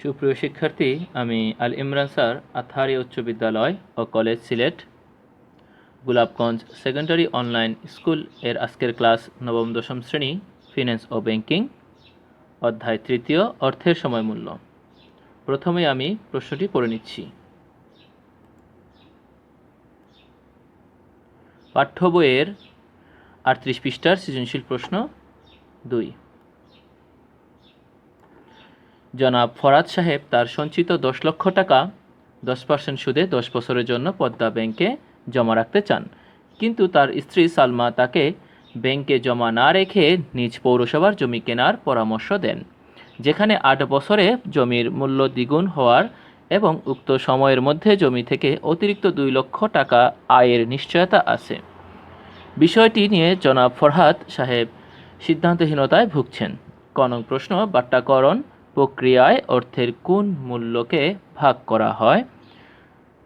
সুপ্রিয় শিক্ষার্থী, আমি আল ইমরান স্যার, আথারি উচ্চ বিদ্যালয় ও college Sylhet, Golapganj secondary online স্কুলের আজকের ক্লাস নবম দশম শ্রেণি ফিন্যান্স ও ব্যাংকিং, অধ্যায় তৃতীয়, অর্থের সময় মূল্য প্রথমে আমি প্রশ্নটি পড়ে নিচ্ছি। পাঠ্য বইয়ের আটত্রিশ পৃষ্ঠার সৃজনশীল প্রশ্ন দুই। জনাব ফরাদ সাহেব তার সঞ্চিত দশ লক্ষ টাকা, দশ পার্সেন্ট সুদে দশ বছরের জন্য পদ্মা ব্যাংকে জমা রাখতে চান। কিন্তু তার স্ত্রী সালমা তাকে ব্যাংকে জমা না রেখে নিজ পৌরসভার জমি কেনার পরামর্শ দেন, যেখানে আট বছরে জমির মূল্য দ্বিগুণ হওয়ার এবং উক্ত সময়ের মধ্যে জমি থেকে অতিরিক্ত দুই লক্ষ টাকা আয়ের নিশ্চয়তা আছে। বিষয়টি নিয়ে জনাব ফরহাদ সাহেব সিদ্ধান্তহীনতায় ভুগছেন। কনক প্রশ্ন, বাট্টাকরণ প্রক্রিয়ায় অর্থের কোন মূল্যকে ভাগ করা হয়?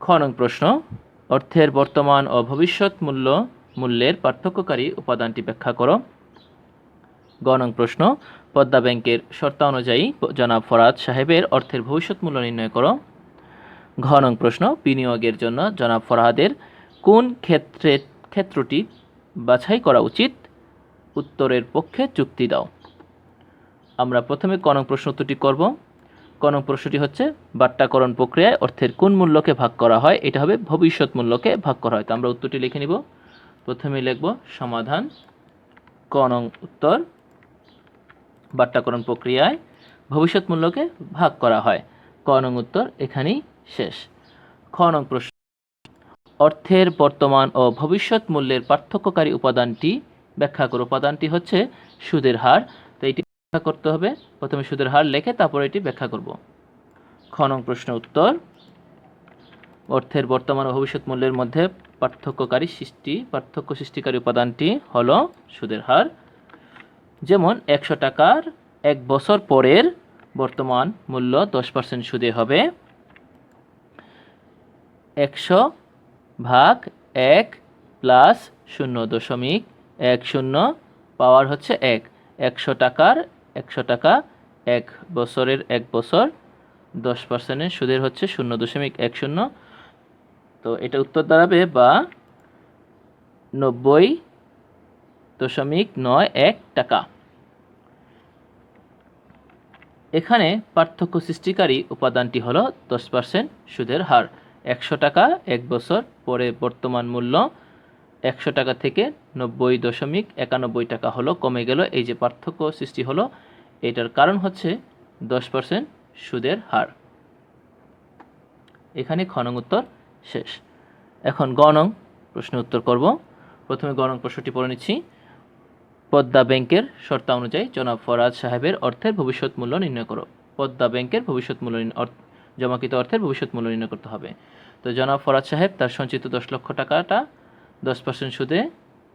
খনং প্রশ্ন। অর্থের বর্তমান ও ভবিষ্যৎ মূল্য, মূল্যের পার্থক্যকারী উপাদানটি ব্যাখ্যা করো। গণং প্রশ্ন। পদ্মা ব্যাংকের শর্তানুযায়ী জনাব ফরাদ সাহেবের অর্থের ভবিষ্যৎ মূল্য নির্ণয় করো। ঘনং প্রশ্ন। বিনিয়োগের জন্য জনাব ফরহাদের কোন ক্ষেত্রে, ক্ষেত্রটি বাছাই করা উচিত? উত্তরের পক্ষে চুক্তি দাও। আমরা প্রথমে কনক প্রশ্ন উত্তরটি করব। কনক প্রশ্নটি হচ্ছে, বাট্টাকরণ প্রক্রিয়ায় অর্থের কোন মূল্যকে ভাগ করা হয়? এটা হবে ভবিষ্যৎ মূল্যকে ভাগ করা হয়। তো আমরা উত্তরটি লিখে নিব। প্রথমে লিখব, সমাধান কনং উত্তর, বাট্টাকরণ প্রক্রিয়ায় ভবিষ্যৎ মূল্যকে ভাগ করা হয়। কনং উত্তর এখানেই শেষ। খনং প্রশ্ন, অর্থের বর্তমান ও ভবিষ্যৎ মূল্যের পার্থক্যকারী উপাদানটি ব্যাখ্যা করো। উপাদানটি হচ্ছে সুদের হার। তো এটি করতে হবে। প্রথমে সুদের হার লেখে তারপর এটি ব্যাখ্যা করব। খনং প্রশ্ন উত্তর। অর্থের বর্তমান ও ভবিষ্যৎ মূল্যের মধ্যে পার্থক্যকারী সৃষ্টি, পার্থক্য সৃষ্টিকারী উপাদানটি হলো সুদের হার। যেমন একশো টাকার এক বছর পরের বর্তমান মূল্য দশ পার্সেন্ট সুদে হবে। একশো ভাগ এক প্লাস শূন্য দশমিক এক শূন্য পাওয়ার হচ্ছে এক। একশো টাকার একশো টাকা, এক বছরের এক বছর, দশ পার্সেন্টের সুদের হচ্ছে শূন্য দশমিক এক শূন্য। তো এটা উত্তর দাঁড়াবে বা নব্বই দশমিক নয় এক টাকা। এখানে পার্থক্য সৃষ্টিকারী উপাদানটি হলো দশ পার্সেন্ট সুদের হার। একশো টাকা এক বছর, পরে বর্তমান মূল্য একশো টাকা থেকে নব্বই দশমিক একানব্বই টাকা হলো। কমে গেল, এই যে পার্থক্য সৃষ্টি হলো এটার কারণ হচ্ছে দশ পার্সেন্ট সুদের হার। এখানে খনং উত্তর শেষ। এখন গণং প্রশ্ন উত্তর করব। প্রথমে গণং প্রশ্নটি পড়ে নিচ্ছি। পদ্মা ব্যাংকের শর্তা অনুযায়ী জনাব ফরাজ সাহেবের অর্থের ভবিষ্যৎ মূল্য নির্ণয় করো। পদ্মা ব্যাংকের ভবিষ্যৎ মূল্য জমাকৃত অর্থের ভবিষ্যৎ মূল্য নির্ণয় করতে হবে। তো জনাব ফরাজ সাহেব তার সঞ্চিত দশ লক্ষ টাকাটা দশ পার্সেন্ট সুদে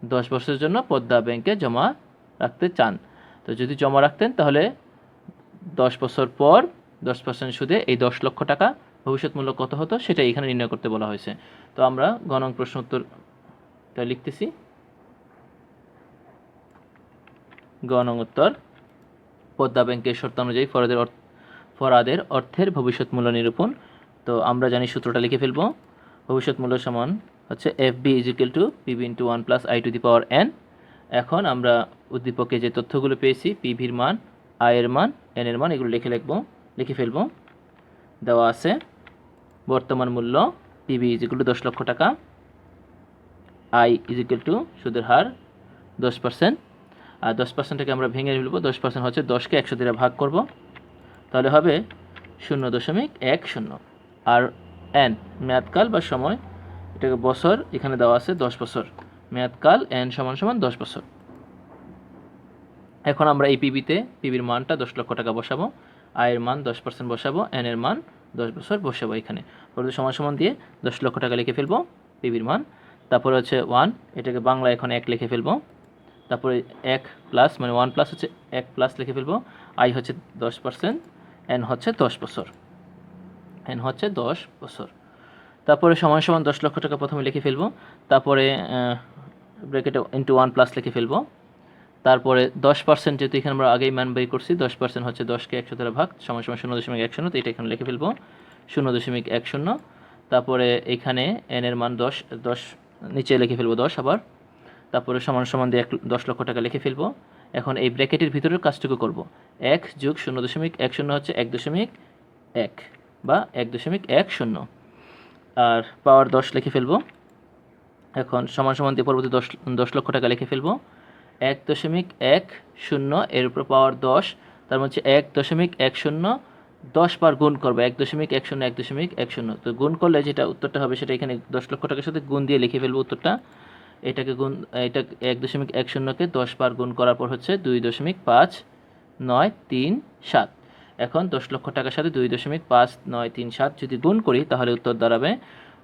দশ বছরের জন্য পদ্মা ব্যাংকে জমা রাখতে চান। তো যদি জমা রাখতেন, তাহলে দশ বছর পর দশ পার্সেন্ট সুদে এই দশ লক্ষ টাকা ভবিষ্যৎ মূল্য কত হতো, সেটা এখানে নির্ণয় করতে বলা হয়েছে। তো আমরা গণং প্রশ্ন উত্তরটা লিখতেছি। গণং উত্তর, পদ্মা ব্যাংকের শর্তানুযায়ী ফরাদের অর্থ, ফরাদের অর্থের ভবিষ্যৎ মূল্য নিরূপণ। তো আমরা জানি সূত্রটা লিখে ফেলব। ভবিষ্যৎ মূল্য সমান হচ্ছে F V equal to PV into one plus I to the power N এখন আমরা উদ্দীপকে যে তথ্যগুলো পেয়েছি, পিভির মান, আয়ের মান এন এর মান, এগুলো লিখে লিখব, লিখে ফেলব। দেওয়া আছে, বর্তমান মূল্য পিবি ইজিক্যাল টু দশ লক্ষ টাকা, আই ইজিক্যাল টু সুদের হার দশ পার্সেন্ট আর দশ পার্সেন্টটাকে আমরা ভেঙে ফেলব, দশ পার্সেন্ট হচ্ছে দশকে একশো দিয়ে ভাগ করব, তাহলে হবে শূন্য দশমিক এক শূন্য। আর এন, মেয়াদকাল বা সময়, এটাকে বছর, এখানে দেওয়া আছে দশ বছর, মেয়াদকাল এন সমান সমান দশ বছর। এখন আমরা এই পিবিতে পিবির মানটা দশ লক্ষ টাকা বসাবো আয়ের মান দশ পার্সেন্ট বসাবো এন এর মান দশ বছর বসাবো এখানে। পরে সমান সমান দিয়ে দশ লক্ষ টাকা লিখে ফেলব পিবির মান। তারপরে হচ্ছে ওয়ান এটাকে বাংলা এখন এক লিখে ফেলব। তারপরে এক প্লাস মানে ওয়ান প্লাস হচ্ছে এক প্লাস লিখে ফেলব। আই হচ্ছে দশ পার্সেন্ট এন হচ্ছে দশ বছর। এন হচ্ছে দশ বছর। তারপরে সমান সমান দশ লক্ষ টাকা প্রথমে লিখে ফেলব। তারপরে ব্রেকেটে ইন্টু ওয়ান প্লাস লিখে ফেলব। তারপরে দশ পার্সেন্ট যেহেতু এখানে আমরা আগেই মান বের করছি, দশ পার্সেন্ট হচ্ছে দশকে একশো দ্বারা ভাগ সময় সমান শূন্য দশমিক এক শূন্য, তো এটা এখানে লিখে ফেলব। শূন্য দশমিক এক শূন্য, তারপরে এখানে এন এর মান দশ দশ, নিচে লিখে ফেলব দশ আবার। তারপরে সমান সমান দিয়ে এক, দশ লক্ষ টাকা লিখে ফেলব। এখন এই ব্র্যাকেটের ভিতরের কাজটুকু করব। এক যোগ শূন্য দশমিক এক শূন্য হচ্ছে এক দশমিক এক বা এক দশমিক এক শূন্য। আর পাওয়ার দশ লিখে ফেলব। এখন সমান সমান দিয়ে পরবর্তী দশ দশ লক্ষ টাকা লিখে ফেলব। এক দশমিক এক শূন্য এর উপর পাওয়ার দশ, তার মধ্যে এক দশমিক এক শূন্য দশ বার গুণ করব, এক দশমিক এক শূন্য, এক দশমিক এক শূন্য। তো গুণ করলে যেটা উত্তরটা হবে সেটা এখানে দশ লক্ষ টাকার সাথে গুণ দিয়ে লিখে ফেলব উত্তরটা। এটাকে গুণ, এটা এক দশমিক এক শূন্যকে দশ বার গুণ করার পর হচ্ছে দুই দশমিক পাঁচ নয় তিন সাত। এখন দশ লক্ষ টাকার সাথে দুই দশমিক পাঁচ নয় তিন সাত যদি গুণ করি তাহলে উত্তর দাঁড়াবে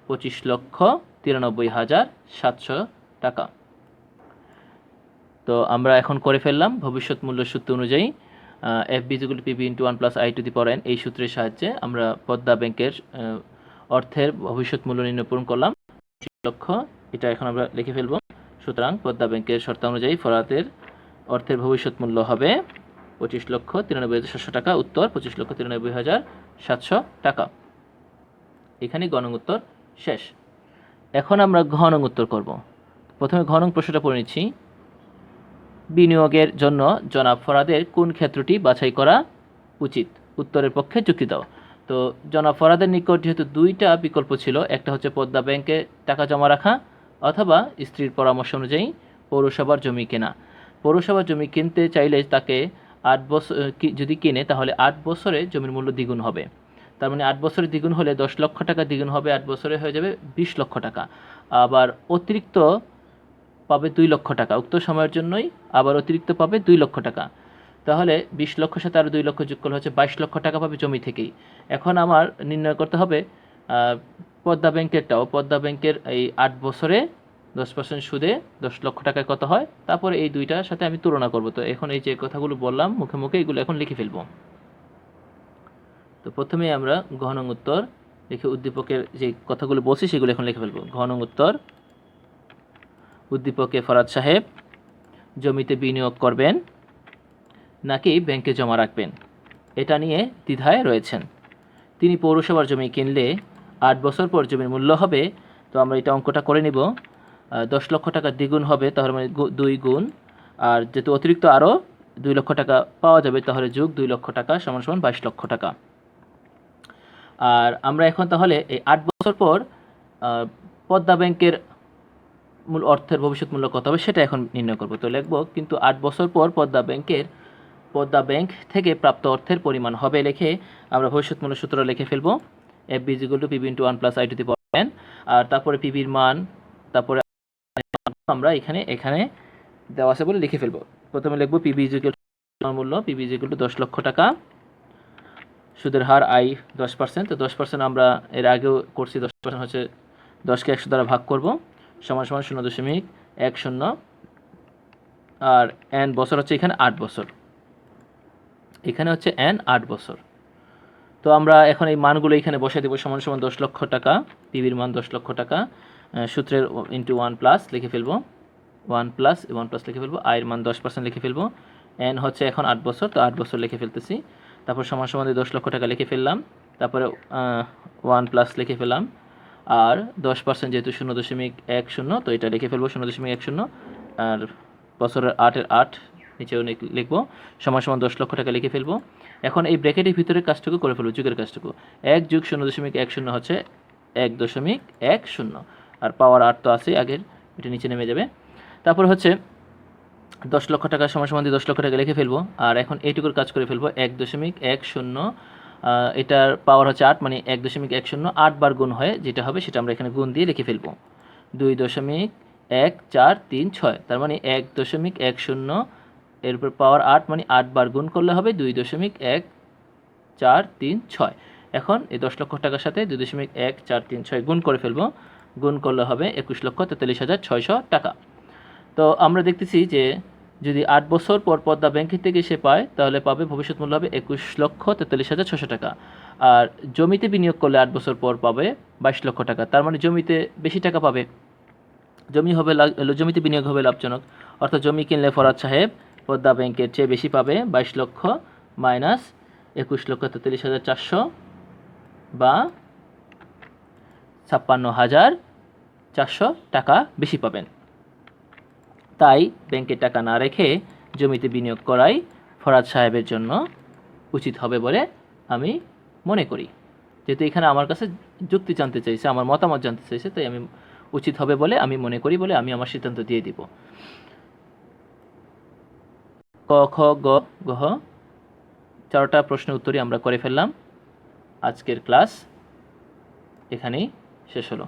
পঁচিশ লক্ষ তিরানব্বই হাজার সাতশো টাকা। তো আমরা এখন করে ফেললাম ভবিষ্যৎ মূল্য সূত্র অনুযায়ী F V equal PV into one plus I to the power N এই সূত্রের সাহায্যে আমরা পদ্মা ব্যাংকের অর্থের ভবিষ্যৎ মূল্য নির্ণয় পূরণ করলাম। পঁচিশ লক্ষ এটা এখন আমরা লিখে ফেলব। সুতরাং পদ্মা ব্যাংকের শর্ত অনুযায়ী ফরাতের অর্থের ভবিষ্যৎ মূল্য হবে পঁচিশ লক্ষ তিরানব্বই হাজার সাতশো টাকা, উত্তর পঁচিশ লক্ষ তিরানব্বই হাজার সাতশো টাকা। এখানে গণং উত্তর শেষ। এখন আমরা ঘনং উত্তর করব। প্রথমে ঘনং প্রশ্নটা পড়ে নিচ্ছি। বিনিয়োগের জন্য জনাব ফরাদের কোন ক্ষেত্রটি বাছাই করা উচিত? উত্তরের পক্ষে যুক্তি দাও। তো, জনাব ফরাদের নিকট যেহেতু দুইটা বিকল্প ছিল, একটা হচ্ছে পদ্মা ব্যাংকে টাকা জমা রাখা অথবা স্ত্রীর পরামর্শ অনুযায়ী পৌরসভার জমি কেনা। পৌরসভার জমি কিনতে চাইলে তাকে আট বছর যদি কিনে তাহলে আট বছরে জমির মূল্য দ্বিগুণ হবে। তার মানে আট বছরে দ্বিগুণ হলে দশ লক্ষ টাকা দ্বিগুণ হবে, আট বছরে হয়ে যাবে বিশ লক্ষ টাকা। আবার অতিরিক্ত পাবে দুই লক্ষ টাকা। উক্ত সময়ের জন্যই আবার অতিরিক্ত পাবে দুই লক্ষ টাকা। তাহলে বিশ লক্ষ সাথে আরও দুই লক্ষ যোগ করলে হচ্ছে বাইশ লক্ষ টাকা পাবে জমি থেকেই। এখন আমার নির্ণয় করতে হবে পদ্মা ব্যাংকেরটাও পদ্মা ব্যাংকের এই আট বছরে দশ পার্সেন্ট সুদে দশ লক্ষ টাকায় কত হয়? তারপরে এই দুইটার সাথে আমি তুলনা করব। তো এখন এই যে কথাগুলো বললাম, মুখে মুখে এগুলো এখন লিখে ফেলব। তো প্রথমে আমরা ঘনং উত্তর লিখে উদ্দীপকের যে কথাগুলো বলছি সেগুলো এখন লিখে ফেলব। ঘনং উত্তর উদ্দীপকে ফরাদ সাহেব, জমিতে বিনিয়োগ করবেন নাকি ব্যাংকে জমা রাখবেন? এটা নিয়ে দ্বিধায় রয়েছেন। তিনি পৌরসভার জমি কিনলে আট বছর পর জমির মূল্য হবে, তো আমরা এটা অঙ্কটা করে নিব। দশ লক্ষ টাকা দ্বিগুণ হবে, তাহলে মানে দুই গুণ। আর যেহেতু অতিরিক্ত আরও দুই লক্ষ টাকা পাওয়া যাবে, তাহলে যোগ দুই লক্ষ টাকা সমান সমান বাইশ লক্ষ টাকা। আর আমরা এখন তাহলে এই আট বছর পর পদ্মা ব্যাংকের মূল অর্থের ভবিষ্যৎ মূল্য কত হবে, সেটা এখন নির্ণয় করব। তো লিখব, কিন্তু আট বছর পর পদ্মা ব্যাংকের, পদ্মা ব্যাংক থেকে প্রাপ্ত অর্থের পরিমাণ হবে লিখে আমরা ভবিষ্যৎ মূল্য সূত্র লিখে ফেলব। F V equal to PV into one plus I to the আর তারপরে পিবির মান, তারপরে আমরা এখানে এখানে দেওয়া আছে বলে লিখে ফেলব। প্রথমে লিখব পিবি ইজিকুল মূল্য পিবি ইজিকুল টু দশ লক্ষ টাকা। সুদের হার আই দশ পার্সেন্ট তো দশ পার্সেন্ট আমরা এর আগেও করছি, দশ পার্সেন্ট হচ্ছে দশকে একশো দ্বারা ভাগ করব। সমান সমান শূন্য দশমিক এক শূন্য। আর এন বছর হচ্ছে এখানে আট বছর। এখানে হচ্ছে এন আট বছর। তো আমরা এখন এই মানগুলো এখানে বসে দেবো সমান সমান দশ লক্ষ টাকা পিবির মান দশ লক্ষ টাকা সূত্রের ইন্টু ওয়ান প্লাস লিখে ফেলব। ওয়ান প্লাস ওয়ান প্লাস লিখে ফেলব। আয়ের মান দশ পার্সেন্ট লিখে ফেলব। এন হচ্ছে এখন আট বছর, তো আট বছর লিখে ফেলতেছি। তারপর সমান সমান দশ লক্ষ টাকা লিখে ফেললাম। তারপরে ওয়ান প্লাস লিখে ফেলাম আর দশ পার্সেন্ট যেহেতু শূন্য দশমিক এক শূন্য, তো এটা লিখে ফেলব শূন্য দশমিক এক শূন্য, আর বছরের আটের আট, নিচেও লিখ- লিখব, সমান সমান দশ লক্ষ টাকা লিখে ফেলব। এখন এই ব্র্যাকেটের ভিতরে কাজটুকু করে ফেলব, যুগের কাজটুকু। এক যুগ শূন্য দশমিক এক শূন্য হচ্ছে এক দশমিক এক শূন্য, আর পাওয়ার আট তো আছে আগের, এটা নিচে নেমে যাবে। তারপর হচ্ছে দশ লক্ষ টাকা সমান সমান দিয়ে দশ লক্ষ টাকা লিখে ফেলব, আর এখন এইটুকুর কাজ করে ফেলব, এক দশমিক এক শূন্য এটার পাওয়ার হচ্ছে আট মানে এক দশমিক এক শূন্য, আট বার গুণ হয় যেটা হবে সেটা আমরা এখানে গুণ দিয়ে লিখে ফেলব। দুই দশমিক এক চার তিন ছয়, তার মানে এক দশমিক এক শূন্য, এর উপর পাওয়ার আট মানে আট বার গুণ করলে হবে দুই দশমিক এক চার তিন ছয়। এখন এই দশ লক্ষ টাকার সাথে দুই দশমিক এক চার তিন ছয় গুণ করে ফেলব। গুণ করলে হবে একুশ লক্ষ তেতাল্লিশ হাজার ছয়শো টাকা। তো আমরা দেখতেছি যে যদি আট বছর পর পদ্মা ব্যাংকের থেকে সে পায়, তাহলে পাবে ভবিষ্যৎ মূল্য হবে একুশ লক্ষ তেতাল্লিশ হাজার ছশো টাকা। আর জমিতে বিনিয়োগ করলে আট বছর পর পাবে বাইশ লক্ষ টাকা। তার মানে জমিতে বেশি টাকা পাবে। জমি হবে জমিতে বিনিয়োগ হবে লাভজনক। অর্থাৎ জমি কিনলে ফরাদ সাহেব পদ্মা ব্যাংকের চেয়ে বেশি পাবে বাইশ লক্ষ মাইনাস একুশ লক্ষ তেতাল্লিশ হাজার চারশো বা ছাপ্পান্ন হাজার চারশো টাকা বেশি পাবেন। তাই ব্যাংকে টাকা না রেখে জমিতে বিনিয়োগ করাই ফরাদ সাহেবের জন্য উচিত হবে বলে আমি মনে করি। যেহেতু এখানে আমার কাছে যুক্তি জানতে চাইছে, আমার মতামত জানতে চাইছে, তাই আমি উচিত হবে বলে আমি মনে করি বলে আমি আমার সিদ্ধান্ত দিয়ে দিব। ক, খ, গ গহ চারটা প্রশ্নের উত্তরই আমরা করে ফেললাম। আজকের ক্লাস এখানেই শেষ হলো।